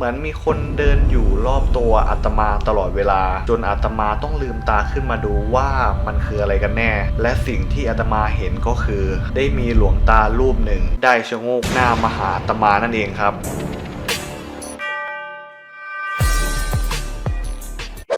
เหมือนมีคนเดินอยู่รอบตัวอาตมาตลอดเวลา จนอาตมาต้องลืมตาขึ้นมาดูว่ามันคืออะไรกันแน่ และสิ่งที่อาตมาเห็นก็คือ ได้มีหลวงตารูปหนึ่ง ได้ชะโงกหน้ามาหาอาตมานั่นเองครับ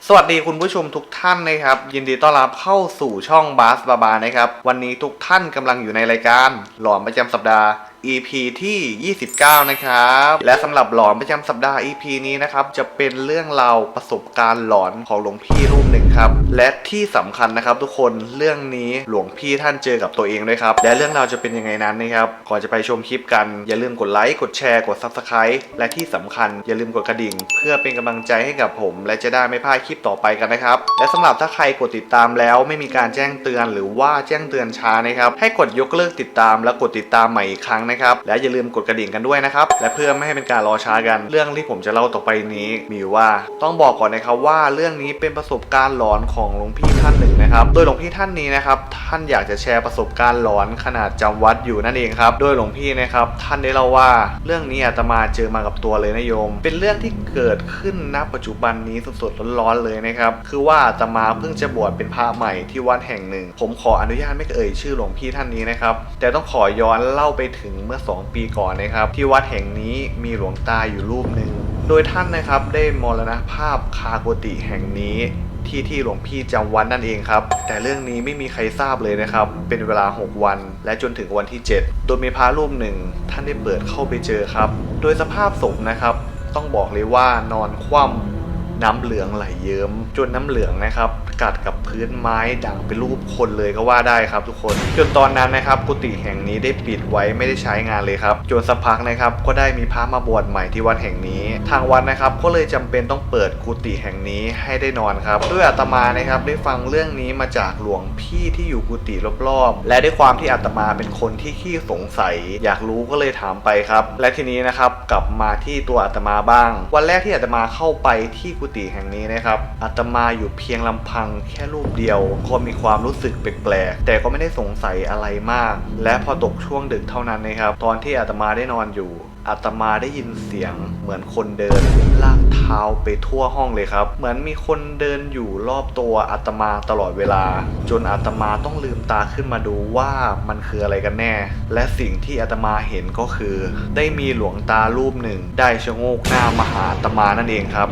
สวัสดีคุณผู้ชมทุกท่านนะครับ ยินดีต้อนรับเข้าสู่ช่องบาสบาบานะครับ วันนี้ทุกท่านกำลังอยู่ในรายการ หลอนประจำสัปดาห์ EP ที่ 29 นะครับ และสำหรับหลอนประจำสัปดาห์ EP นี้นะครับ จะเป็นเรื่องราวประสบการณ์หลอนของหลวงพี่รูปหนึ่งครับ และที่สำคัญนะครับทุกคนเรื่องนี้หลวงพี่ท่านเจอกับตัวเองด้วยครับ และเรื่องราวจะเป็นยังไงนั้นนะครับ ก่อนจะไปชมคลิปกัน อย่าลืมกดไลค์ กดแชร์ กด Subscribe และที่สำคัญอย่าลืมกดกระดิ่ง เพื่อเป็นกำลังใจให้กับผม และจะได้ไม่พลาดคลิปต่อไปกันนะครับ และสำหรับถ้าใครกดติดตามแล้วไม่มีการแจ้งเตือน หรือว่าแจ้งเตือนช้านะครับ ให้กดยกเลิกติดตาม และกดติดตามใหม่อีกครั้งนะครับ และอย่าลืมกดกระดิ่งกันด้วยนะครับ และเพื่อไม่ให้เป็นการรอช้ากัน เรื่องที่ผมจะเล่าต่อไปนี้มีว่าต้องบอกก่อนนะครับว่าเรื่องนี้เป็นประสบการณ์หลอนของหลวงพี่ท่านหนึ่งนะครับ โดยหลวงพี่ท่านนี้นะครับท่านอยากจะแชร์ประสบการณ์หลอนขนาดจำวัดอยู่นั่นเองครับ โดยหลวงพี่นะครับท่านได้เล่าว่าเรื่องนี้อาตมาเจอมากับตัวเลยนะโยม เป็นเรื่องที่เกิดขึ้นณปัจจุบันนี้สดๆร้อนๆเลยนะครับคือว่าอาตมาเพิ่งจะบวชเป็นพระใหม่ที่วัดแห่งหนึ่ง ผมขออนุญาตไม่เอ่ยชื่อหลวงพี่ท่านนี้นะครับแต่ต้องขอย้อนเล่าไปถึงเมื่อ 2 ปีก่อนนะครับ ที่วัดแห่งนี้มีหลวงตาอยู่รูปหนึ่งโดยท่านนะครับได้มรณภาพคาโกติแห่งนี้ที่ที่หลวงพี่จำวันนั่นเองครับ แต่เรื่องนี้ไม่มีใครทราบเลยนะครับ เป็นเวลา 6 วัน และจนถึงวันที่ 7 โดยมีพระรูปหนึ่ง ท่านได้เปิดเข้าไปเจอครับ โดยสภาพศพนะครับ ต้องบอกเลยว่านอนคว่ำ น้ำเหลืองไหลเยิ้มจนน้ำเหลืองนะครับ กัดกับพื้นไม้ดังเป็นรูปคนเลยก็ว่าได้ครับทุกคนจนตอนนั้นนะครับ กุฏิแห่งนี้ได้ปิดไว้ไม่ได้ใช้งานเลยครับจนสักพักนะครับก็ได้มีพระมาบวชใหม่ที่วัดแห่งนี้ ทางวัดนะครับก็เลยจำเป็นต้องเปิดกุฏิแห่งนี้ให้ได้นอนครับด้วยอาตมานะครับได้ฟังเรื่องนี้มาจากหลวงพี่ที่อยู่กุฏิรอบๆ และด้วยความที่อาตมาเป็นคนที่ขี้สงสัย อยากรู้ก็เลยถามไปครับ และทีนี้นะครับกลับมาที่ตัวอาตมาบ้าง วันแรกที่อาตมาเข้าไปที่กุฏิแห่งนี้นะครับอาตมาอยู่เพียงลำพังแค่รูปเดียว ก็มีความรู้สึกแปลกๆแต่ก็ไม่ได้สงสัยอะไรมาก และพอตกช่วงดึกเท่านั้นนะครับตอนที่อาตมาได้นอนอยู่อาตมาได้ยินเสียงเหมือนคนเดินลากเท้าไปทั่วห้องเลยครับ เหมือนมีคนเดินอยู่รอบตัวอาตมาตลอดเวลา จนอาตมาต้องลืมตาขึ้นมาดูว่ามันคืออะไรกันแน่ และสิ่งที่อาตมาเห็นก็คือ ได้มีหลวงตารูปหนึ่ง ได้ชะโงกหน้ามาหาอาตมานั่นเองครับ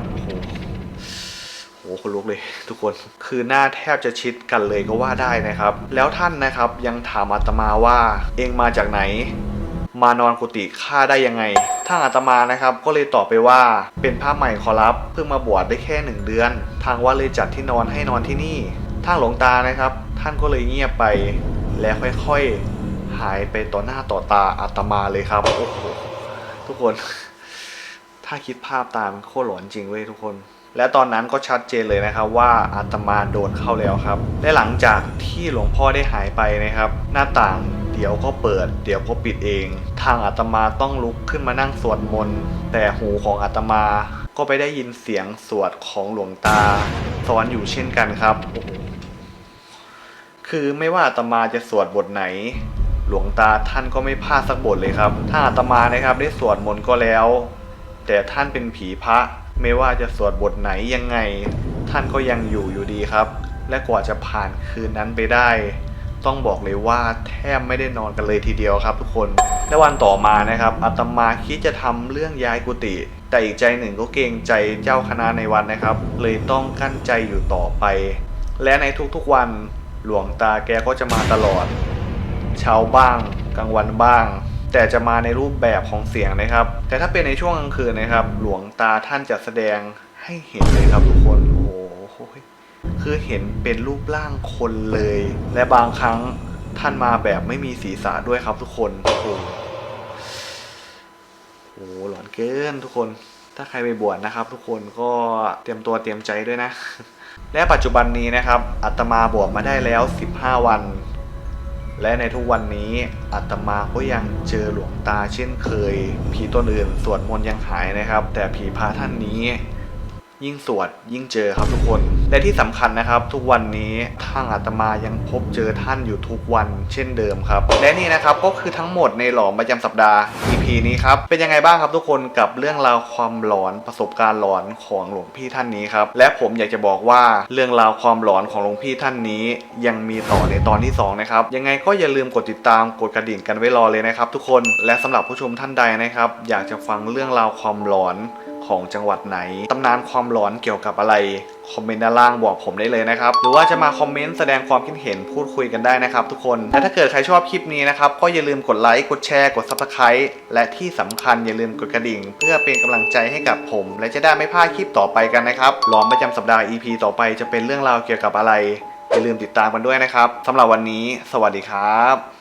คนลุกเลยทุกคน คือหน้าแทบจะชิดกันเลยก็ว่าได้นะครับ แล้วท่านนะครับยังถามอาตมาว่าเองมาจากไหน มานอนกุฏิข้าได้ยังไงทางอาตมานะครับก็เลยตอบไปว่าเป็นพระใหม่ขอรับเพิ่งมาบวชได้แค่หนึ่งเดือน ทางวัดเลยจัดที่นอนให้นอนที่นี่ทางหลวงตานะครับ ท่านก็เลยเงียบไปและค่อยๆหายไปต่อหน้าต่อตาอาตมาเลยครับโอ้โหทุกคน ถ้าคิดภาพตามโคตรหลอนจริงเว้ยทุกคน และตอนนั้นก็ชัดเจนเลยนะครับว่าอาตมาโดนเข้าแล้วครับ และหลังจากที่หลวงพ่อได้หายไปนะครับ หน้าต่างเดี๋ยวก็เปิด เดี๋ยวก็ปิดเอง ทางอาตมาต้องลุกขึ้นมานั่งสวดมนต์แต่หูของอาตมาก็ไปได้ยินเสียงสวดของหลวงตาสอนอยู่เช่นกันครับ คือไม่ว่าอาตมาจะสวดบทไหน หลวงตาท่านก็ไม่พลาดสักบทเลยครับ ถ้าอาตมานะครับได้สวดมนต์ก็แล้ว แต่ท่านเป็นผีพระ ไม่ว่าจะสวดบทไหนยังไง ท่านก็ยังอยู่อยู่ดีครับ และกว่าจะผ่านคืนนั้นไปได้ ต้องบอกเลยว่าแทบไม่ได้นอนกันเลยทีเดียวครับ ทุกคนและวันต่อมานะครับอาตมาคิดจะทำเรื่องย้ายกุฏิแต่อีกใจหนึ่งก็เกรงใจเจ้าคณะในวัดนะครับ เลยต้องกั้นใจอยู่ต่อไป และในทุกๆวันหลวงตาแกก็จะมาตลอด เช้าบ้าง กลางวันบ้าง แต่จะมาในรูปแบบของเสียงนะครับ แต่ถ้าเป็นในช่วงกลางคืนนะครับ หลวงตาท่านจะแสดงให้เห็นเลยครับทุกคน โอ้โหคือเห็นเป็นรูปร่างคนเลย และบางครั้งท่านมาแบบไม่มีศีรษะด้วยครับทุกคน โอ้โหโอ้หลอนเกินทุกคน ถ้าใครไปบวชนะครับ ทุกคนก็เตรียมตัวเตรียมใจด้วยนะ และปัจจุบันนี้นะครับอาตมาบวชมาได้แล้ว 15 วัน และในทุกวันนี้อาตมาก็ยังเจอหลวงตาเช่นเคย ผีตัวอื่นสวดมนต์ยังหายนะครับ แต่ผีพระท่านนี้ ยิ่งสวดยิ่งเจอครับทุกคน และที่สำคัญนะครับ ทุกวันนี้ทางอาตมายังพบเจอท่านอยู่ทุกวันเช่นเดิมครับ และนี่นะครับก็คือทั้งหมดในหลอมประจำสัปดาห์ EP นี้ครับ เป็นยังไงบ้างครับทุกคนกับเรื่องราวความหลอนประสบการณ์หลอนของหลวงพี่ท่านนี้ครับ และผมอยากจะบอกว่าเรื่องราวความหลอนของหลวงพี่ท่านนี้ ยังมีต่อในตอนที่สองนะครับยังไงก็อย่าลืมกดติดตามกดกระดิ่งกันไว้รอเลยนะครับ ทุกคนและสำหรับผู้ชมท่านใดนะครับ อยากจะฟังเรื่องราวความหลอน ของจังหวัดไหน ตำนานความหลอนเกี่ยวกับอะไร คอมเมนต์ด้านล่างบอกผมได้เลยนะครับ หรือว่าจะมาคอมเมนต์แสดงความคิดเห็นพูดคุยกันได้นะครับทุกคน และถ้าเกิดใครชอบคลิปนี้นะครับ ก็อย่าลืมกดไลค์ กดแชร์ กด Subscribe และที่สำคัญอย่าลืมกดกระดิ่ง เพื่อเป็นกำลังใจให้กับผม และจะได้ไม่พลาดคลิปต่อไปกันนะครับหลอนประจำสัปดาห์ EP ต่อไปจะเป็นเรื่องราวเกี่ยวกับอะไรอย่าลืมติดตามกันด้วยนะครับสำหรับวันนี้ สวัสดีครับ